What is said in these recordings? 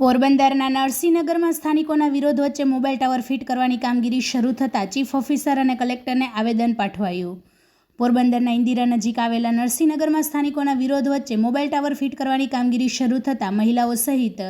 પોરબંદરના નરસિંહનગરમાં સ્થાનિકોના વિરોધ વચ્ચે મોબાઈલ ટાવર ફિટ કરવાની કામગીરી શરૂ થતાં ચીફ ઓફિસર અને કલેક્ટરને આવેદન પાઠવાયું. પોરબંદરના ઇન્દિરા નજીક આવેલા નરસિંહનગરમાં સ્થાનિકોના વિરોધ વચ્ચે મોબાઈલ ટાવર ફિટ કરવાની કામગીરી શરૂ થતાં મહિલાઓ સહિત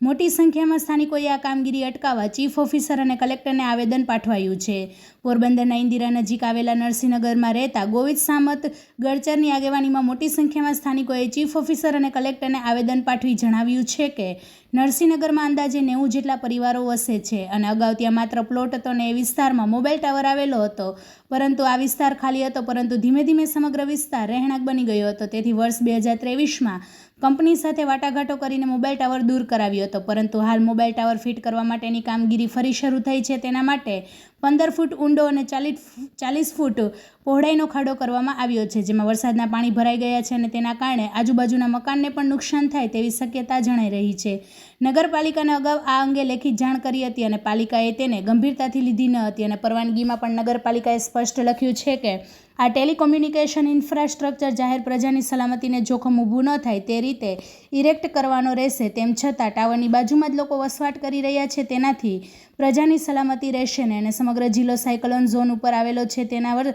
મોટી સંખ્યામાં સ્થાનિકોએ આ કામગીરી અટકાવવા ચીફ ઓફિસર અને કલેક્ટરને આવેદન પાઠવાયું છે. પોરબંદરના ઇન્દિરા નજીક આવેલા નરસિંહનગરમાં રહેતા ગોવિંદ સામત ગળચરની આગેવાનીમાં મોટી સંખ્યામાં સ્થાનિકોએ ચીફ ઓફિસર અને કલેક્ટરને આવેદન પાઠવી જણાવ્યું છે કે, નરસિંહનગરમાં અંદાજે નેવું જેટલા પરિવારો વસે છે અને અગાઉ ત્યાં માત્ર પ્લોટ હતો અને એ વિસ્તારમાં મોબાઈલ ટાવર આવેલો હતો. પરંતુ આ વિસ્તાર ખાલી હતો, પરંતુ ધીમે ધીમે સમગ્ર વિસ્તાર રહેણાંક બની ગયો હતો. તેથી વર્ષ બે હજાર ત્રેવીસમાં કંપની સાથે વાટાઘાટો કરીને મોબાઈલ ટાવર દૂર કરાવ્યો હતો, પરંતુ હાલ મોબાઈલ ટાવર ફિટ કરવા માટેની કામગીરી ફરી શરૂ થઈ છે તેના માટે પંદર ફૂટ ઊંડો અને ચાલીસ ચાલીસ ફૂટ પહોળાઈનો ખાડો કરવામાં આવ્યો છે, જેમાં વરસાદના પાણી ભરાઈ ગયા છે અને તેના કારણે આજુબાજુના મકાનને પણ નુકસાન થાય તેવી શક્યતા જણાઈ રહી છે. નગરપાલિકાને અગાઉ આ અંગે લેખિત જાણ કરી હતી અને પાલિકાએ તેને ગંભીરતાથી લીધી ન હતી અને પરવાનગીમાં પણ નગરપાલિકાએ સ્પષ્ટ લખ્યું છે કે, આ ટેલિકોમ્યુનિકેશન ઇન્ફ્રાસ્ટ્રક્ચર જાહેર પ્રજાની સલામતીને જોખમ ઊભું ન થાય તે રીતે ઇરેક્ટ કરવાનો રહેશે, તેમ છતાં ટાવરની બાજુમાં જ લોકો વસવાટ કરી રહ્યા છે, તેનાથી પ્રજાની સલામતી રહેશે ને? અને સમગ્ર જિલ્લો સાયકલોન ઝોન ઉપર આવેલો છે તેના વર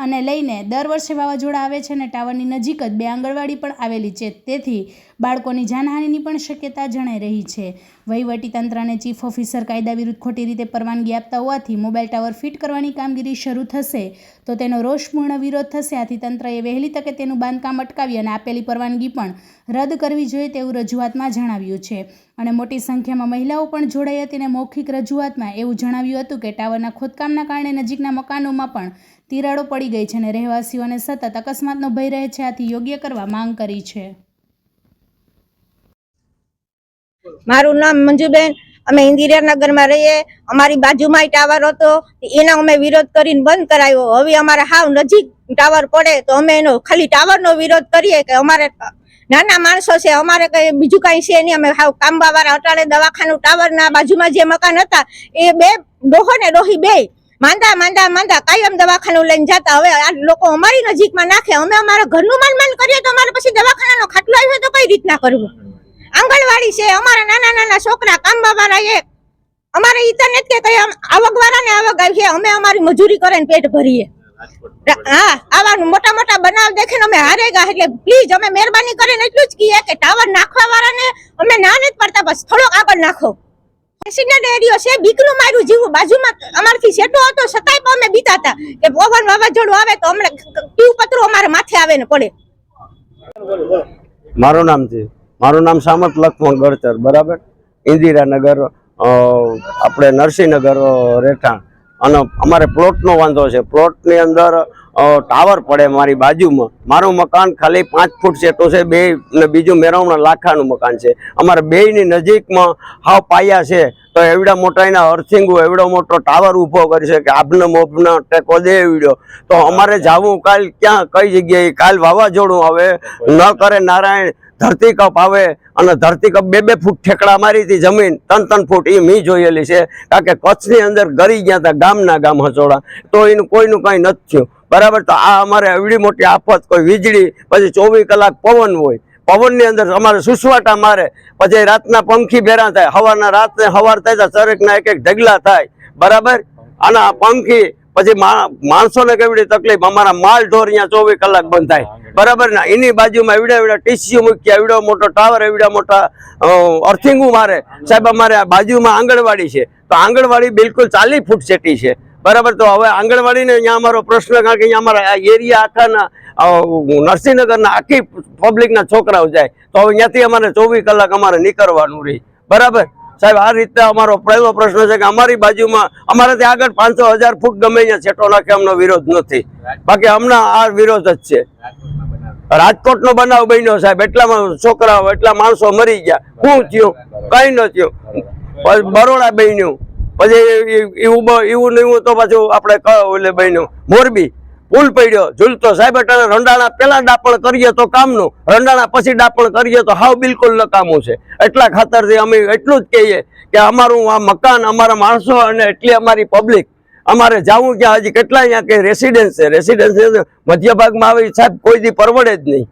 અને લઈને દર વર્ષે વાવાઝોડા આવે છે અને ટાવરની નજીક જ બે આંગણવાડી પણ આવેલી છે. તેથી બાળકોની જાનહાનિની પણ શક્યતા જણાઈ રહી છે. વહીવટીતંત્રને ચીફ ઓફિસર કાયદા વિરુદ્ધ ખોટી રીતે પરવાનગી આપતા હોવાથી મોબાઈલ ટાવર ફિટ કરવાની કામગીરી શરૂ થશે. તો તેનો રોષપૂર્ણ વિરોધ થશે. આથી તંત્રએ વહેલી તકે તેનું બાંધકામ અટકાવી અને આપેલી પરવાનગી પણ રદ કરવી જોઈએ તેવું રજૂઆતમાં જણાવ્યું છે. અને મોટી સંખ્યામાં મહિલાઓ પણ જોડાઈ હતી અને મૌખિક રજૂઆતમાં એવું જણાવ્યું હતું કે ટાવરના ખોદકામના કારણે નજીકના મકાનોમાં પણ તિરાડો પડી ગઈ છે અને રહેવાસીઓને સતત અકસ્માતનો ભય રહે છે, આથી યોગ્ય કરવા માંગ કરી છે. મારું નામ મંજુબેન, અમે ઇન્દિરાનગરમાં રહીએ. અમારી બાજુમાં ટાવર હતો એનો અમે વિરોધ કરીને બંધ કરાવ્યો હવે અમારે હાવ નજીક ટાવર પડે, તો અમે એનો ખાલી ટાવરનો વિરોધ કરીએ કે અમારે નાના માણસો છે, અમારે કઈ બીજું કઈ છે નહીં. અમે હાવ કામવા વાળા અટાળે દવાખાનું ટાવરના બાજુમાં જે મકાન હતા, એ બે ડોહો ને ડોહી બે માંદા માંદા માંદા. કાયમ દવાખાનું લઈને જતા. હવે આ લોકો અમારી નજીકમાં નાખે. અમે અમારા ઘરનું માન માન કરીએ તો અમારે પછી દવાખાનાનો ખાટલો આવ્યો તો કઈ રીતના કરવું? આંગણવાડી છે, અમારા નાના નાના છોકરા કામ બાબાના એક અમારે ઈ તો નથી કે કઈ આમ આવક વાળા ને આવક આવી અમે અમારી મજૂરી કરીને પેટ ભરીએ. હા આવા મોટા મોટા બનાવ દેખે અમે હારે ગયા એટલે પ્લીઝ અમે મહેરબાની કરીને એટલું જ કહીએ કે ટાવર નાખવા વાળાને અમે ના નથી પડતા. બસ થોડોક આગળ નાખો. એક્સિડન્ટ એરિયો છે, બીકનું મારું જીવું બાજુમાં અમારથી સેટો હતો, છતાંય પણ અમે બીતા હતા કે પવન વાવાઝોડું આવે તો અમને પીવું પતરું અમારે માથે આવે ને પડે. મારું નામ છે, મારું નામ સામત લક્ષ્મણ ગળતર બરાબર? ઇન્દિરાનગર આપણે નરસિંહનગર રહેઠાણ. અને અમારે પ્લોટનો વાંધો છે. પ્લોટની અંદર ટાવર પડે મારી બાજુમાં. મારું મકાન ખાલી પાંચ ફૂટ જેટલું છે. બે, ને બીજું મેરવણા લાખાનું મકાન છે. અમારે બેયની નજીકમાં હાવ પાયા છે. તો એવડા મોટા એના અર્થિંગો, એવડો મોટો ટાવર ઊભો કરી છે કે આબને મોબનો ટેકો દે એવડ્યો તો અમારે જાવું કાલ ક્યાં, કઈ જગ્યાએ? કાલ વાવાઝોડું આવે. ન કરે નારાયણ ધરતીકપ આવે અને ધરતીકપ બે બે ફૂટ ઠેકડા મારી હતી જમીન, ત્રણ ત્રણ ફૂટ એ મી જોયેલી છે. કારણ કે કચ્છની અંદર ગરી ગયા હતા, ગામના ગામ હચોડા તો એનું કોઈનું કાંઈ નથી થયું. બરાબર, તો આ અમારે એવડી મોટી આફત, કોઈ વીજળી, પછી ચોવીસ કલાક પવન હોય. પવનની અંદર અમારે સુસવાટા મારે. પછી રાતના પંખી ભેરા થાય. સવારના રાતને સવાર થાય તો ચરેકના એક એક ઢગલા થાય. બરાબર? અને આ પંખી પછી માણસોને કેવડી તકલીફ? અમારા માલ ઢોર અહીંયા ચોવીસ કલાક બંધ થાય. બરાબર ને? એની બાજુમાં એવડા એવડા ટીસીઓ મૂક્યા, એવડો મોટો ટાવર, એવડા મોટા અર્થિંગું મારે. સાહેબ, અમારે આ બાજુમાં આંગણવાડી છે. તો આંગણવાડી બિલકુલ ચાલીસ ફૂટ સેટી છે. બરાબર? તો હવે આંગણવાડીને અહીંયા અમારો પ્રશ્ન, કારણ કે અહીંયા અમારા એરિયા આખાના નરસિંહનગરના આખી પબ્લિકના છોકરાઓ જાય. તો હવે અહીંયાથી અમારે ચોવીસ કલાક અમારે નીકળવાનું રહી. બરાબર? સાહેબ, આ રીતે અમારો પહેલો પ્રશ્ન છે કે અમારી બાજુમાં અમારે ત્યાં આગળ પાંચસો હજાર ફૂટ ગમે અહીંયા છેટો નાખે અમનો વિરોધ નથી. બાકી હમણાં આ વિરોધ જ છે. રાજકોટ નો બનાવ બન્યો સાહેબ, એટલામાં છોકરાઓ, એટલા માણસો મરી ગયા. શું થયું? કઈ ન થયું. બરોડા બન્યું. પછી એવું એવું નહીં તો પાછું આપણે ઓલે બન્યું. મોરબી. પુલ પડ્યો. ઝૂલતો સાહેબ એટલે રંડાણા પેલા ડાપણ કરીએ તો કામનું, રંડાણા પછી ડાપણ કરીએ તો હાવ બિલકુલ નકામું છે. એટલા ખાતરથી અમે એટલું જ કહીએ કે અમારું આ મકાન, અમારા માણસો અને એટલી અમારી પબ્લિક અમારે જવું ક્યાં? હજી કેટલા અહીંયા કે રેસિડેન્સ છે? રેસિડેન્સ મધ્ય ભાગમાં આવે સાહેબ કોઈ દી પરવડે જ નહીં.